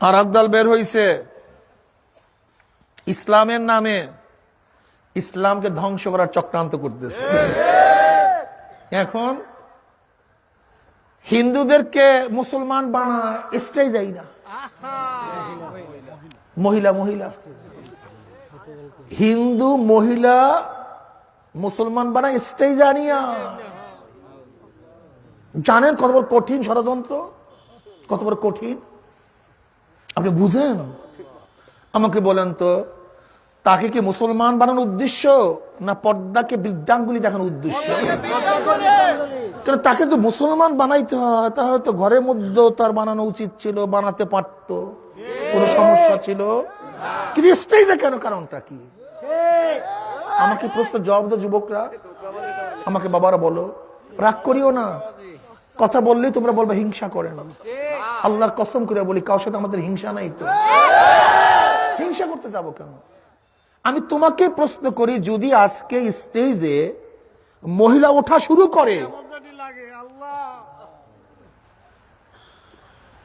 আর দল বের হইছে ইসলামের নামে। ইসলামকে ধ্বংস করার চক্রান্ত করতেছে। এখন হিন্দুদেরকে মুসলমান বানায়, স্টেজ যাই না। মহিলা মহিলা। হিন্দু, মহিলা, মুসলমান বানায়, স্টেজ জানিয়া জানেন কত বড় কঠিন ষড়যন্ত্র? কত বড় কঠিন? আপনি বুঝেন? আমাকে বলেন তো, তাকে কি মুসলমান বানানোর উদ্দেশ্য না পর্দাকে বৃদ্ধাঙ্গুলি দেখানোর উদ্দেশ্য? তাকে তো মুসলমান বানাইতে হয়, তাহলে তো ঘরের মধ্যে তার বানানো উচিত ছিল, বানাতে পারত। কোনো সমস্যা ছিল? কিন্তু স্টেজে কেন কারণটা কি? আমাকে প্রশ্ন জবাব দাও যুবকরা। আমাকে বাবারা বলো। রাগ করিও না। কথা বললেই তোমরা বলবে হিংসা করে না আল্লাহর কসম করে বলি, কারোর সাথে আমাদের হিংসা নাই তো? হিংসা করতে যাব কেন? আমি তোমাকে প্রশ্ন করি, যদি আজকে স্টেজে মহিলা ওঠা শুরু করে,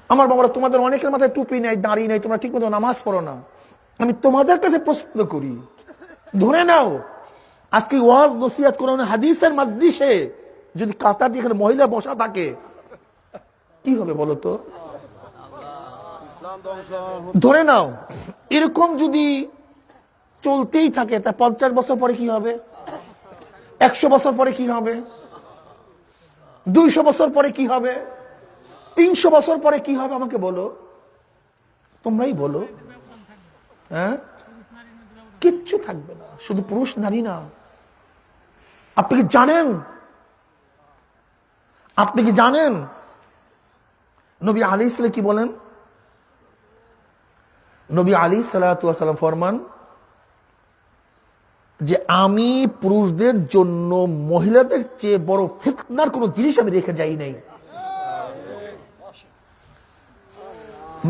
আমার বাবারা, তোমাদের অনেকের মাথায় টুপি নাই দাঁড়িয়ে নাই, তোমরা ঠিক মতো নামাজ পড়ো না। আমি তোমাদের কাছে প্রশ্ন করি, ধরে নাও, আজকে ওয়াজ নসিহাত কোরআন হাদিসের মাজদিসে যদি কাতার দিয়ে মহিলা বসা থাকে কি হবে বলো তো? ধরে নাও, এরকম যদি চলতেই থাকে, তা পঞ্চাশ বছর পরে কি হবে? একশো বছর পরে কি হবে? দুইশো বছর পরে কি হবে? তিনশো বছর পরে কি হবে আমাকে বলো। তোমরাই বলো। হ্যাঁ? কিচ্ছু থাকবে না, শুধু পুরুষ নারী না। আপনি কি জানেন? আপনি কি জানেন? নবী আলী ইসলাম কি বলেন? নবী আলী সালাম ফরমান, যে আমি পুরুষদের জন্য মহিলাদের চেয়ে বড় ফিতনার কোন জিনিস আমি রেখে যাই নাই।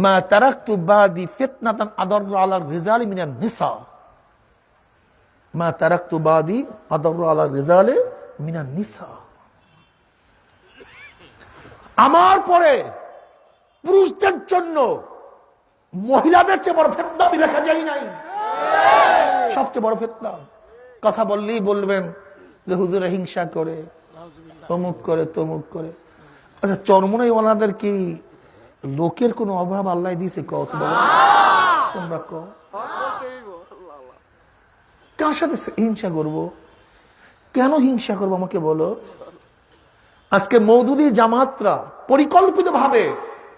মা তারাকতু বাদি ফিতনাতান আদর আলা রিজালি মিনান নিসা। মা তারাকতু বাদি আদর আলা রিজালে মিনান নিসা। আমার পরে পুরুষদের জন্য মহিলাদের চেয়ে বড় ফেতনা আমি রেখা যাই নাই। সবচেয়ে বড় ফেতনা। কথা বললেই বলবেন যে হুজুরে হিংসা করে তমুক করে তমুক করে। আচ্ছা চরমনাই ওনাদের কি লোকের কোনো অভাব আল্লাহ দিয়েছে? কত তোমরা ক কার সাথে হিংসা করব? কেন হিংসা করব আমাকে বলো? আজকে মৌদুদি জামাতরা পরিকল্পিত ভাবে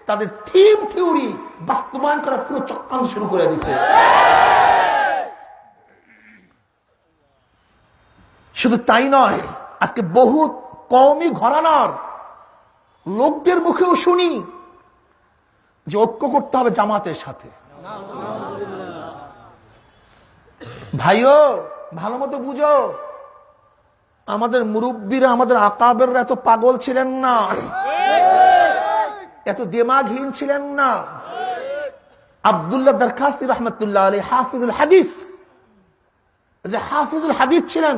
তাদের থিম থিওরি বাস্তবায়ন করার পুরো চক্রান্ত শুরু করে দিছে শুধু তাই নয়, আজকে বহু কমই ঘরানার লোকদের মুখেও শুনি যে ঐক্য করতে হবে জামাতের সাথে। ভাইও, ভালো মতো বুঝো, আমাদের মুরব্বীরা, আমাদের আকাবের এত পাগল ছিলেন না। এত দেমাগহীন ছিলেন না। আবদুল্লাহ দরখাস্তি রহমতুল্লাহ আলী হাফিজুল হাদিস। যে হাফিজুল হাদিস ছিলেন,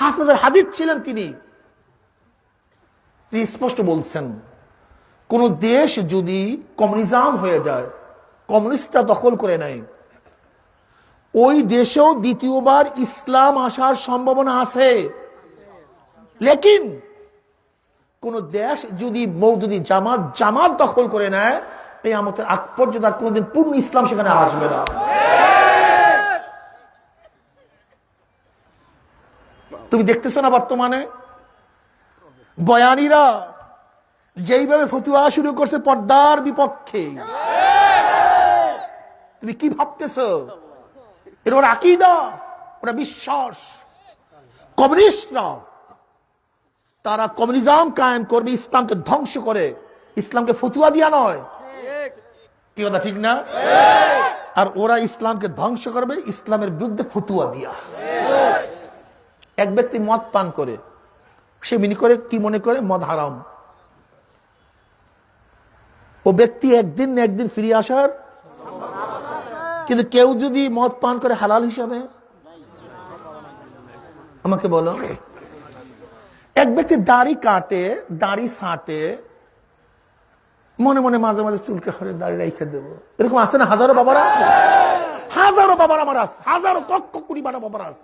হাফিজুল হাদিস ছিলেন তিনি। তিনি স্পষ্ট বলছেন, কোন দেশ যদি কমিউনিজম হয়ে যায়, কমিউনিস্টরা দখল করে নেয়, ওই দেশেও দ্বিতীয়বার ইসলাম আসার সম্ভাবনা আছে। লেকিন কোন দেশ যদি মৌদুদি জামাত জামাত দখল করে নেয় আমাদের আগ পর্যন্ত আর কোনোদিন পূর্ণ ইসলাম সেখানে আসবে না। তুমি দেখতেছো না বর্তমানে? বয়ানিরা যেইভাবে ফতুয়া শুরু করছে পর্দার বিপক্ষে। তুমি কি ভাবতেছ? এটা ওরা আকিদা, ওরা বিশ্বাস। কমিউনিস্টরা তারা কমিউনিজম কায়েম করবে, ইসলামকে ধ্বংস করে। ইসলামকে ফতুয়া দিয়া নয়। কি কথা, ঠিক না? আর ওরা ইসলামকে ধ্বংস করবে, ইসলামের বিরুদ্ধে ফতুয়া দিয়া। এক ব্যক্তি মদ পান করে, সে মিনি করে, কি মনে করে? মদ হারাম। ও ব্যক্তি একদিন না একদিন ফিরে আসার। কিন্তু কেউ যদি মদ পান করে হালাল হিসাবে, আমাকে বলো। এক ব্যক্তি দাড়ি কাটে, দাড়ি ছাঁটে, মনে মনে মাঝে মাঝে চুলকে হরে দাঁড়িয়ে রেখে দেবো। এরকম আছে না হাজারো বাবারা? হাজারো বাবার আমার আস হাজারো লক্ষ কুড়ি বারা বাবার আস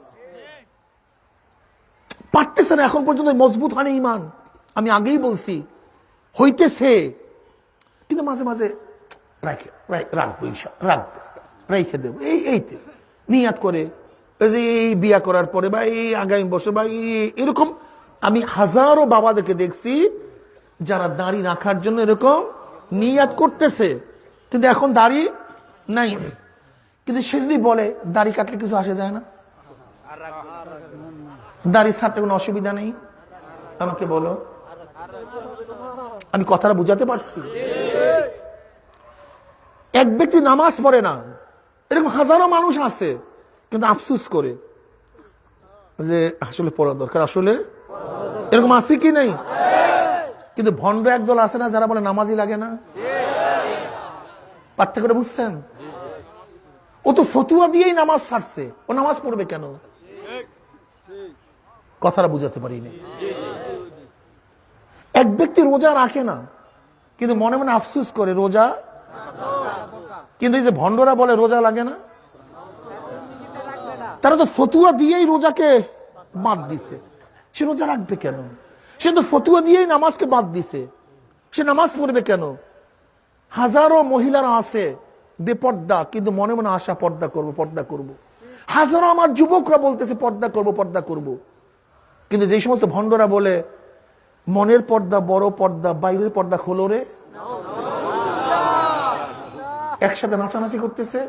পারতেছে না, এখন পর্যন্ত মজবুত হয়নি ইমান। আমি আগেই বলছি, হইতেছে। কিন্তু মাঝে মাঝে রাখে রাখব রাখব, রেখে দেবো। এই এইতে নিয়াত করে, এই যে এই বিয়া করার পরে বা এই আগামী বছর বা এই- এরকম আমি হাজারো বাবাদেরকে দেখছি যারা দাড়ি রাখার জন্য এরকম নিয়াত করতেছে। কিন্তু এখন দাড়ি নাই। কিন্তু সে যদি বলে, দাড়ি কাটলে কিছু আসে যায় না? দাড়ি ছাড়তে কোনো অসুবিধা নেই। আমাকে বলো। আমি কথাটা বুঝাতে পারছি। এক ব্যক্তি নামাজ পড়ে না। এরকম হাজারো মানুষ আছে। কিন্তু আফসুস করে যে আসলে পড়া দরকার। আসলে এরকম আছে কি নেই? কিন্তু ভণ্ড একদল আছে না যারা বলে নামাজই লাগে না? পার্থক্যটা বুঝছেন? ও তো ফতুয়া দিয়েই নামাজ ছাড়ছে। ও নামাজ পড়বে কেন? কথাটা বুঝাতে পারিনি। এক ব্যক্তি রোজা রাখে না, কিন্তু মনে মনে আফসুস করে, রোজা? কিন্তু এই যে ভণ্ডরা বলে রোজা লাগে না? তারা তো ফতুয়া দিয়েই রোজাকে বাদ দিছে। সে রোজা রাখবে কেন? সে তো ফতুয়া দিয়েই নামাজকে বাদ দিছে। সে নামাজ পড়বে কেন? হাজারো মহিলারা আছে বেপর্দা, কিন্তু মনে মনে আশা, পর্দা করব পর্দা করব। হাজারো আমার যুবকরা বলতেছে, পর্দা করব পর্দা করব। কিন্তু যে সমস্ত ভণ্ডরা বলে, মনের পর্দা, বড় পর্দা, বাইরের পর্দা খোলো রে। একসাথে নাচানাচি করতেছে।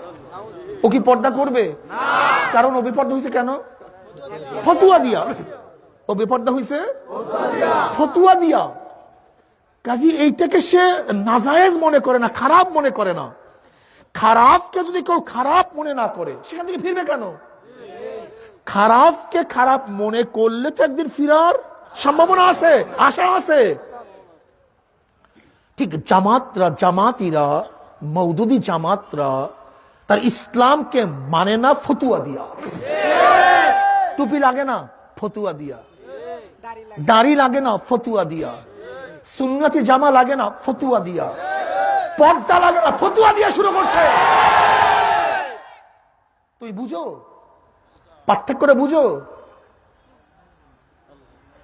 ও কি পর্দা করবে? কারণ ও বিপর্দা হয়েছে কেন? ফতুয়া দিয়া। ও বেপর্দা হয়েছে ফতুয়া দিয়া। কাজী এইটাকে সে নাজায়েজ মনে করে না, খারাপ মনে করে না। খারাপকে যদি কেউ খারাপ মনে না করে, সেখান থেকে ফিরবে কেন? খারাপকে খারাপ মনে করলে তো একদিন ফিরার সম্ভাবনা আছে, আশা আছে। ঠিক জামাতরা, জামাতিরা মৌদুদি জামাতরা, তার ইসলামকে মানে না ফতুয়া দিয়া। টুপি লাগে না, ফতুয়া দিয়া। দাড়ি লাগে। না, ফতুয়া দিয়া। সুন্নতি জামা লাগে না, ফতুয়া দিয়া। পর্দা লাগে না, ফতুয়া দিয়া শুরু করছে। তুই বুঝো? পার্থক্য করে বুঝো?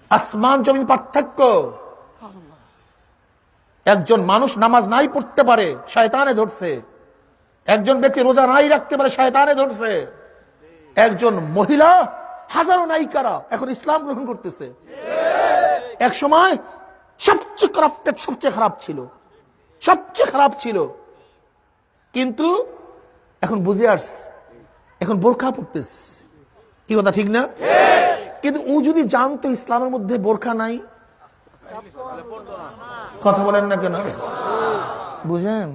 আসমান জমিন পার্থক্য। একজন মানুষ নামাজ নাই পড়তে পারে, শয়তানে ধরছে। একজন ব্যক্তি রোজা নাই রাখতে পারে, শয়তানে ধরছে। একজন মহিলা হাজারো নায়িকারা এখন ইসলাম গ্রহণ করতেছে। এক সময় সবচেয়ে করাপ্টেড সবচেয়ে খারাপ ছিল। সবচেয়ে খারাপ ছিল। কিন্তু এখন বুঝে আস এখন বোরখা পড়তেস কি কথা, ঠিক না? কিন্তু ও যদি জানতো ইসলামের মধ্যে বোরখা নাই, কথা বলেন না কেন? বুঝেন?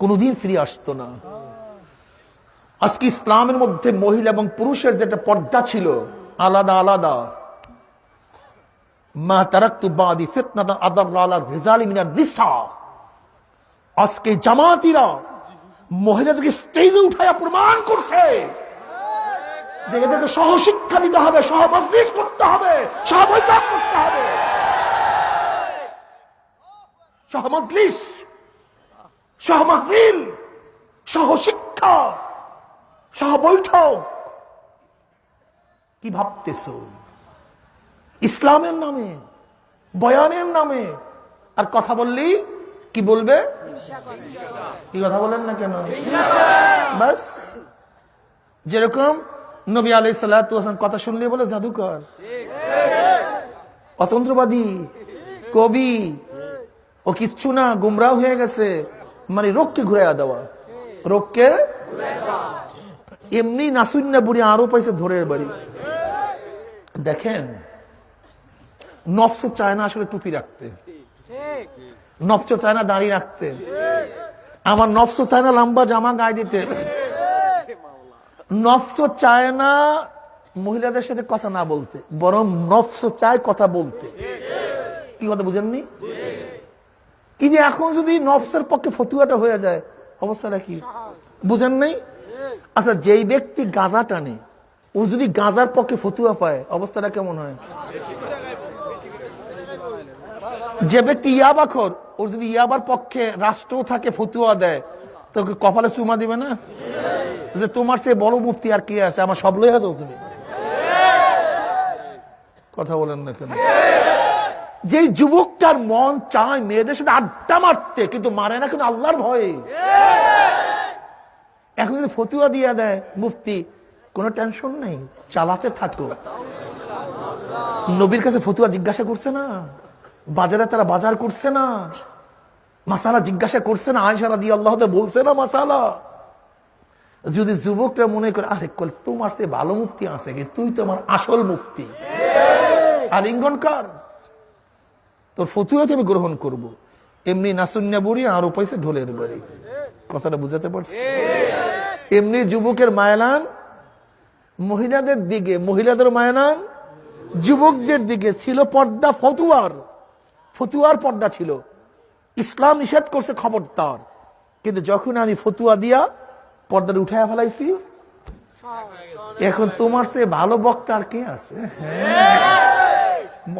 কোনদিন ফিরে আসতো না। আজকে ইসলামের মধ্যে মহিলা এবং পুরুষের যেটা পর্দা ছিল, আলাদা আলাদা। মা তারাক্তু বাদি ফিতনাতান আদাররালা রিজালি মিনার নিসা। আজকে জামাতিরা মহিলাদেরকে স্টেজে প্রমাণ করছে যে এদেরকে সহশিক্ষা দিতে হবে করতে হবে সহবৈঠক করতে হবে। সহমজলিস সহমাহফিল সহশিক্ষা। সহবৈঠক কি ভাবতেছ? ইসলামের নামে, বয়ানের নামে, আর কথা বললি কি বলবে? কি কথা বলেন না কেন? বাস, যেরকম নবী আলাই সাল্লাম কথা শুনলে বলে জাদুকর। অতন্ত্রবাদী, কবি, ও কিচ্ছু না, গুমরাহ হয়ে গেছে মানে রোগকে ঘুরে দেওয়া। রোগকে এমনি নাসুন্না বুড়ি, আরও পাইছে ধরে বাড়ি। দেখেন, নফস চায় না আসলে টুপি রাখতে। নফস চায় না দাড়ি রাখতে। আমার নফস চায় না লম্বা জামা গায়ে দিতে। নফস চায় না মহিলাদের সাথে কথা না বলতে, বরং নফস চায় কথা বলতে। কি কথা বুঝেননি? কি যে এখন যদি নফসের পক্ষে ফতুয়াটা হয়ে যায়, অবস্থাটা কি? বুঝেন নাই আচ্ছা যেই ব্যক্তি গাঁজা টানে, ও যদি গাঁজার পক্ষে ফতুয়া পায়, অবস্থাটা কেমন হয়? যে ব্যক্তি ইয়াবাখর, ওর যদি ইয়াবার পক্ষে রাষ্ট্র থাকে, ফতুয়া দেয়, তোকে কপালে চুমা দিবে না? যে তোমার সে বড় মুফতি আর কি আছে? আমার সব লই আছো তুমি? কথা বলেন না কেন? যেই যুবকটার মন চায়, মেয়েদের সাথে আড্ডা মারতে, কিন্তু মারে না কিন্তু আল্লাহর ভয়ে। এখন যদি ফতুয়া দিয়ে দেয় মুফতি কোনো টেনশন নেই চালাতে থাকো। নবীর কাছে ফতুয়া জিজ্ঞাসা করছে না বাজারে তারা বাজার করছে না মাসালা জিজ্ঞাসা করছে না আয়সারা দিয়ে আল্লাহ বলছে না মাসালা। যদি যুবকরা মনে করে আরে কল তোমার সে ভালো মুক্তি আছে কি? তুই তো আমার আসল মুক্তি আর ইঙ্গন কার তোর ফতুয়াতে আমি গ্রহণ করব। এমনি নাসুন্যা বুড়ি, আর পয়সা ঢোলের বাড়ি। কথাটা বুঝাতে পারছি? এমনি যুবকের মায়ালান, মহিলাদের দিকে, মহিলাদের মায়ালান, যুবকদের দিকে ছিল পর্দা ফতুয়ার। ফতুয়ার পর্দা ছিল। ইসলাম নিষেধ করছে খবরদার। কিন্তু যখন আমি ফতুয়া দিয়া পর্দাটা উঠাইয়া ফেলাইছি, এখন তোমার সে ভালো বক্তা আর কে আছে? হ্যাঁ।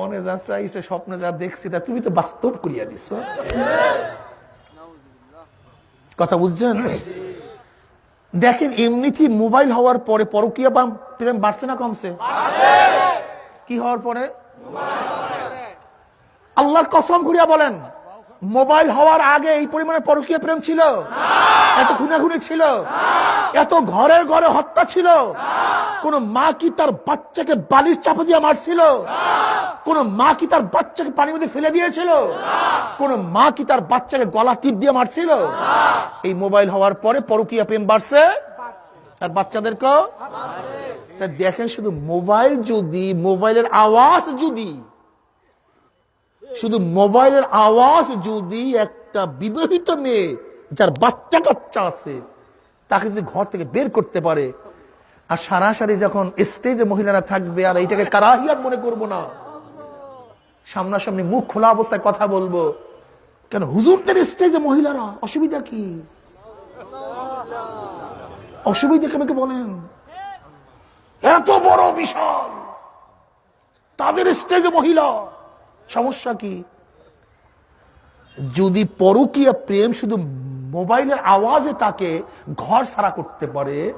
মনে যা চাইছে, স্বপ্নে যা দেখছি, তা তুমি তো বাস্তব করিয়া দিছ। কথা বুঝছেন? দেখেন এমনিতে মোবাইল হওয়ার পরে পরকিয়া বা প্রেম বাড়ছে না কমছে? কি হওয়ার পরে? আল্লাহর কসম করিয়া বলেন মোবাইল হওয়ার আগে এই পরিমাণে পরকীয় প্রেম ছিল? এত খুনাখুনি ছিল? এত ঘরে ঘরে হত্যা ছিল? কোন মা কি তার বাচ্চাকে বালিশ চাপা দিয়ে মারছিল? কোন মা কি তার বাচ্চাকে পানির মধ্যে ফেলে দিয়েছিল? কোন মা কি তার বাচ্চাকে গলা টিপ দিয়ে মারছিল? এই মোবাইল হওয়ার পরে পরকীয়া প্রেম বাড়ছে? আর বাচ্চাদেরকেও? দেখেন শুধু মোবাইল যদি, মোবাইলের আওয়াজ যদি শুধু মোবাইলের আওয়াজ যদি একটা বিবাহিত মেয়ে, যার বাচ্চা কাচ্চা আছে, তাকে যদি ঘর থেকে বের করতে পারে, আর সারাসারি যখন স্টেজে মহিলারা থাকবে, আর এইটাকে কারাহিয়াত মনে করব না। সামনাসামনি মুখ খোলা অবস্থায় কথা বলব। কেন, হুজুরদের স্টেজে মহিলারা, অসুবিধা কি? অসুবিধা কেন বলেন? এত বড় বিশাল। তাদের স্টেজে মহিলা সমস্যা কি? যদি পরকীয়া প্রেম শুধু মোবাইলের আওয়াজে তাকে ঘর সারা করতে পারে,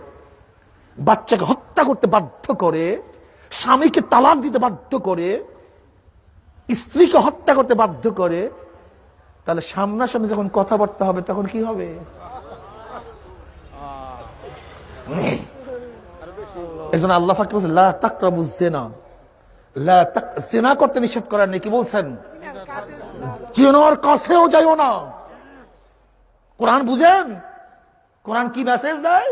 বাচ্চাকে হত্যা করতে বাধ্য করে, স্বামীকে তালাক দিতে বাধ্য করে, স্ত্রীকে হত্যা করতে বাধ্য করে, তাহলে সামনাসামনি যখন কথাবার্তা হবে তখন কি হবে? একজন আল্লাহ ফাঁকি বলছে, লা জেনা করতে নিষেধ করার নেই কি বলছেন? জেনার কাছেও যাইও না। কোরআন বুঝেন? কোরআন কি মেসেজ দেয়?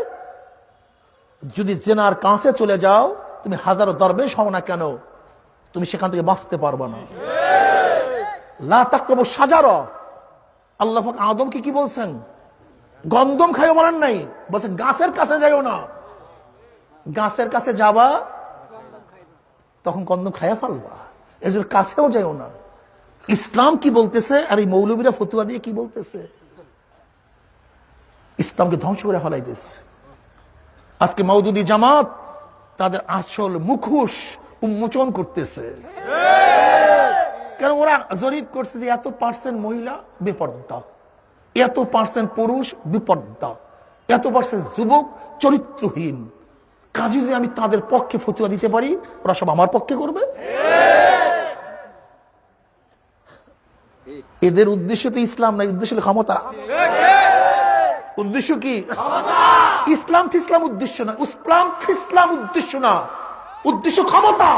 যদি জেনার কাছে চলে যাও, তুমি হাজারো দরবেশ হও না কেন? তুমি সেখান থেকে বাঁচতে পারবে না। লা তাকরাবু সাজারা আল্লাহ পাক আদমকে কি বলছেন? গন্ধম খাইও বলেন নাই, বলছেন, গাছের কাছে যাইও না। গাছের কাছে যাবা তখন কন্দম খায়া ফেলবা। এর জন্য কাছেও যাইও না। ইসলাম কি বলতেছে আর এই মৌলবীরা ফতুয়া দিয়ে কি বলতেছে? ইসলামকে ধ্বংস করে ফেলাইতেছে। আজকে মৌদুদি জামাত তাদের আসল মুখোশ উন্মোচন করতেছে। কেন ওরা জরিপ করছে যে এত পার্সেন্ট মহিলা বেপর্দা, এত পার্সেন্ট পুরুষ বিপর্দা, এত পার্সেন্ট যুবক চরিত্রহীন। কাজে যদি আমি তাদের পক্ষে ফতুয়া দিতে পারি, ওরা সব আমার পক্ষে করবে? এদের উদ্দেশ্য তো ইসলাম না উদ্দেশ্য ক্ষমতা। উদ্দেশ্য কি? ইসলাম ইসলাম উদ্দেশ্য না, ইসলাম ইসলাম উদ্দেশ্য না। উদ্দেশ্য ক্ষমতা।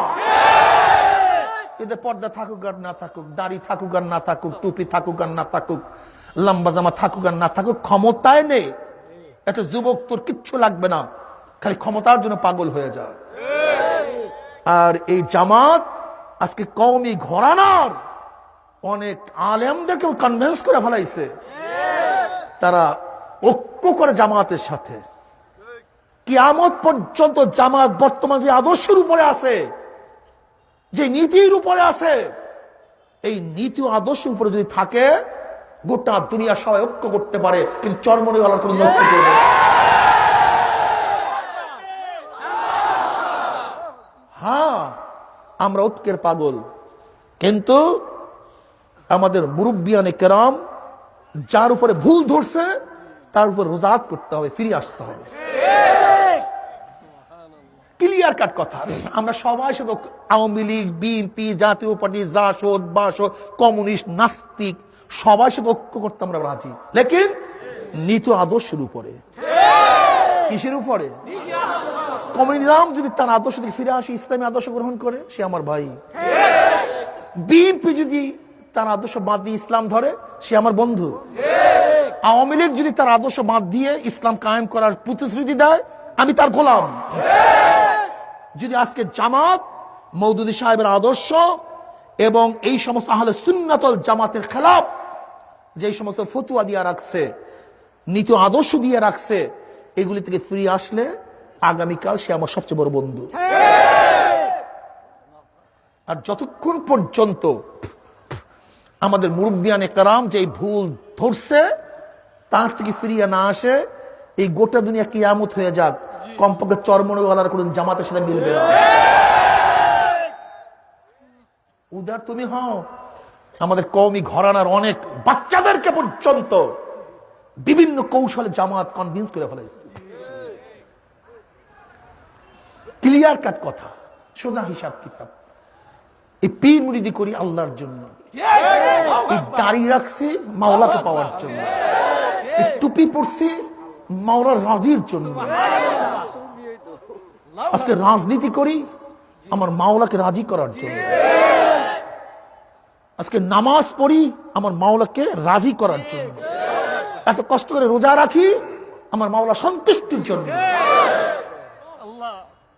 এদের পর্দা থাকুক আর না থাকুক, দাড়ি থাকুক আর না থাকুক, টুপি থাকুক আর না থাকুক, লম্বা জামা থাকুক আর না থাকুক, ক্ষমতায় নেই এত যুবক তোর কিচ্ছু লাগবে না। খালি ক্ষমতার জন্য পাগল হয়ে যায়। আর এই জামাত আজকে কওমি ঘরানার অনেক আলেমদেরকে কনভেন্স করে ফেলাইছে। তারা ঐক্য করে জামাতের সাথে। কিয়ামত পর্যন্ত জামাত বর্তমান যে আদর্শের উপরে আছে, যে নীতির উপরে আছে, এই নীতি আদর্শের উপরে যদি থাকে, গোটা দুনিয়া সবাই ঐক্য করতে পারে, কিন্তু চরমনিওয়ালার কোনো ঐক্য করবে না। হ্যাঁ আমরা ঐক্যের পাগল। কিন্তু আমাদের মুরব্বিয়ানে কেরাম যার উপরে ভুল ধরছে, তার উপর রোজাত করতে হবে, ফিরে আসতে হবে। ক্লিয়ার কাট কথা। আমরা সবাই শুধু Awami League, BNP, Jatiya party, JASAD, Basad, communist, নাস্তিক, সবাই সাথে ঐক্য করতে আমরা রাজি। লেকিন নীতি আদর্শের উপরে। কিসের উপরে? কমিউনিজম যদি তার আদর্শ থেকে ফিরে আসে, ইসলামী আদর্শ গ্রহণ করে, সে আমার ভাই। বিএনপি যদি তার আদর্শ বাদ দিয়ে ইসলাম ধরে, সে আমার বন্ধু। আওয়ামী লীগ যদি তার আদর্শ বাদ দিয়ে ইসলাম কায়েম করার প্রতিশ্রুতি দেয়, আমি তার গোলাম। যদি আজকে জামাত মৌদুদি সাহেবের আদর্শ এবং এই সমস্ত আহলে সুন্নাতল জামাতের খেলাফ যে সমস্ত ফতুয়া দিয়ে রাখছে, নীতি আদর্শ দিয়ে রাখছে, এগুলি থেকে ফিরে আসলে আগামীকাল সে আমার সবচেয়ে বড় বন্ধু। আর যতক্ষণ পর্যন্ত আমাদের মুরব্বিয়ানে কারাম যে ভুল ধরছে তার থেকে ফিরিয়ে না আসে এই গোটা দুনিয়া কিয়ামত হয়ে যাক। কমপক্ষে চরমনওয়ালার কোনো জামাতের সাথে মিলবে না। উদার তুমি হও। আমাদের কওমি ঘরানার অনেক বাচ্চাদেরকে পর্যন্ত বিভিন্ন কৌশলে জামাত কনভিন্স করে ফেলেছে। ক্লিয়ার কাট কথা। সোজা হিসাব কিতাব। এই পীর মুড়িদি করি আল্লাহর জন্য। এই দাড়ি রাখছি মাওলাকে পাওয়ার জন্য। টুপি পরছি মাওলার রাজির জন্য। আজকে রাজনীতি করি আমার মাওলাকে রাজি করার জন্য। আজকে নামাজ পড়ি আমার মাওলাকে রাজি করার জন্য। এত কষ্ট করে রোজা রাখি আমার মাওলা সন্তুষ্টির জন্য।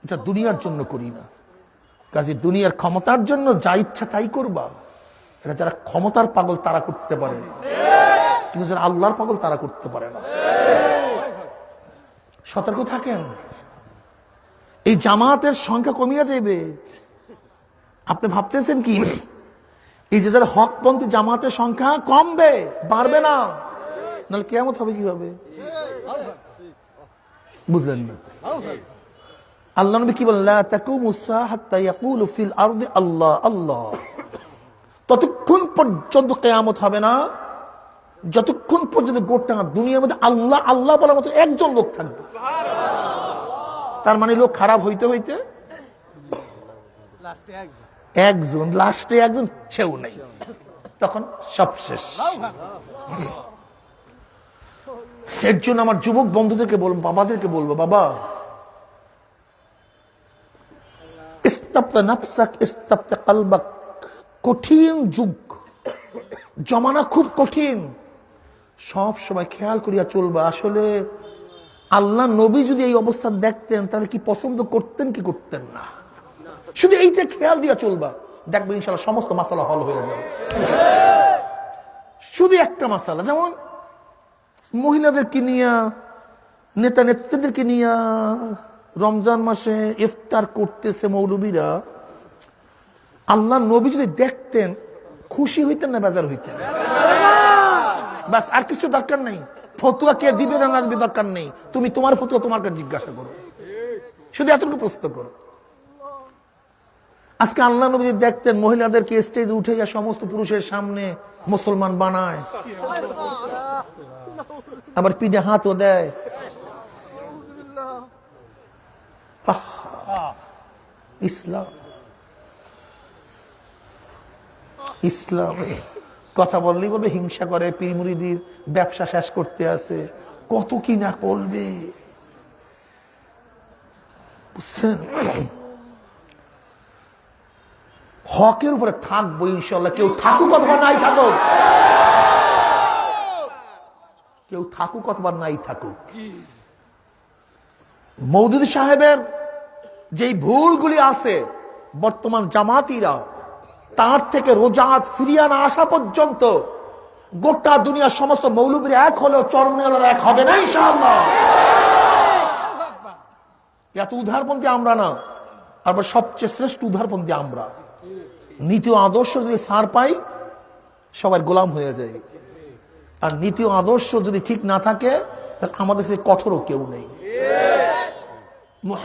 এটা দুনিয়ার জন্য করি না। কাজে দুনিয়ার ক্ষমতার জন্য যা ইচ্ছা তাই করবা। এরা যারা ক্ষমতার পাগল তারা করতে পারে কিন্তু যারা আল্লাহর পাগল তারা করতে পারে না। সতর্ক থাকেন। এই জামাতের সংখ্যা কমিয়া যাবে আপনি ভাবতেছেন কি? এই যে যারা হকপন্থী জামাতের সংখ্যা কমবে, বাড়বে না। নাহলে কেমন হবে কীভাবে? বুঝলেন না? আল্লাহ নবী কি ফিল আল্লাহ আল্লাহ। ততক্ষণ পর্যন্ত কেয়ামত হবে না যতক্ষণ পর্যন্ত গোটা দুনিয়ার মধ্যে আল্লাহ আল্লাহ বলার মতো একজন লোক থাকবে। তার মানে লোক খারাপ হইতে হইতে একজন। লাস্টে একজন ছেউ নেই। তখন সব শেষ। এর জন্য আমার যুবক বন্ধুদেরকে বলব বাবাদেরকে বলব বাবা কঠিন যুগ। জমানা খুব কঠিন। সব সময় খেয়াল করিয়া চলবা। আসলে আল্লাহ নবী যদি এই অবস্থা দেখতেন, তাহলে কি পছন্দ করতেন কি করতেন না? শুধু এইটা খেয়াল দিয়া চলবা। দেখবে ইনশাল্লাহ সমস্ত মাসালা হল হয়ে যাবে। শুধু একটা মাসালা, যেমন মহিলাদেরকে নিয়ে নেতা নেত্রীদেরকে নিয়ে রমজান মাসে ইফতার করতেছে মৌলবীরা আল্লাহ নবী যদি দেখতেন, খুশি হইতেন না, বেজার হইতেন? বাস, আর কিছু দরকার নেই। ফতুয়া কে দিবে না না দিবে দরকার নেই। তুমি তোমার ফতুয়া তোমার কাছে জিজ্ঞাসা করো। শুধু এতটুকু প্রশ্ন করো। আজকে আল্লাহ নবী দেখতেন, মহিলাদেরকে স্টেজে উঠে যা সমস্ত পুরুষের সামনে মুসলমান বানায়। আবার পিঠে হাতও দেয়। ইসলাম। ইসলাম। কথা বললেই বলবে, হিংসা করে, পীরমুরিদির ব্যবসা শেষ করতে আছে। কত কি না করবে। বুঝছেন? হকের উপরে থাকব ইনশাল্লাহ। কেউ থাকুক অথবা নাই থাকুক। কেউ থাকুক অথবা নাই থাকুক। মৌদুদি সাহেবের যেই ভুলগুলি আছে বর্তমান জামাতিরা তার থেকে রোজাত ফিরিয়ে না আসা পর্যন্ত গোটা দুনিয়ার সমস্ত মৌলবীর এক হলেও চরমেলার এক হবে না, ইনশাআল্লাহ। এত উদারপন্থী আমরা না আবার সবচেয়ে শ্রেষ্ঠ উদারপন্থী আমরা। নীতি আদর্শ যদি সার পাই সবার গোলাম হয়ে যায়। আর নীতি আদর্শ যদি ঠিক না থাকে, তাহলে আমাদের সেই কঠোরও কেউ নেই।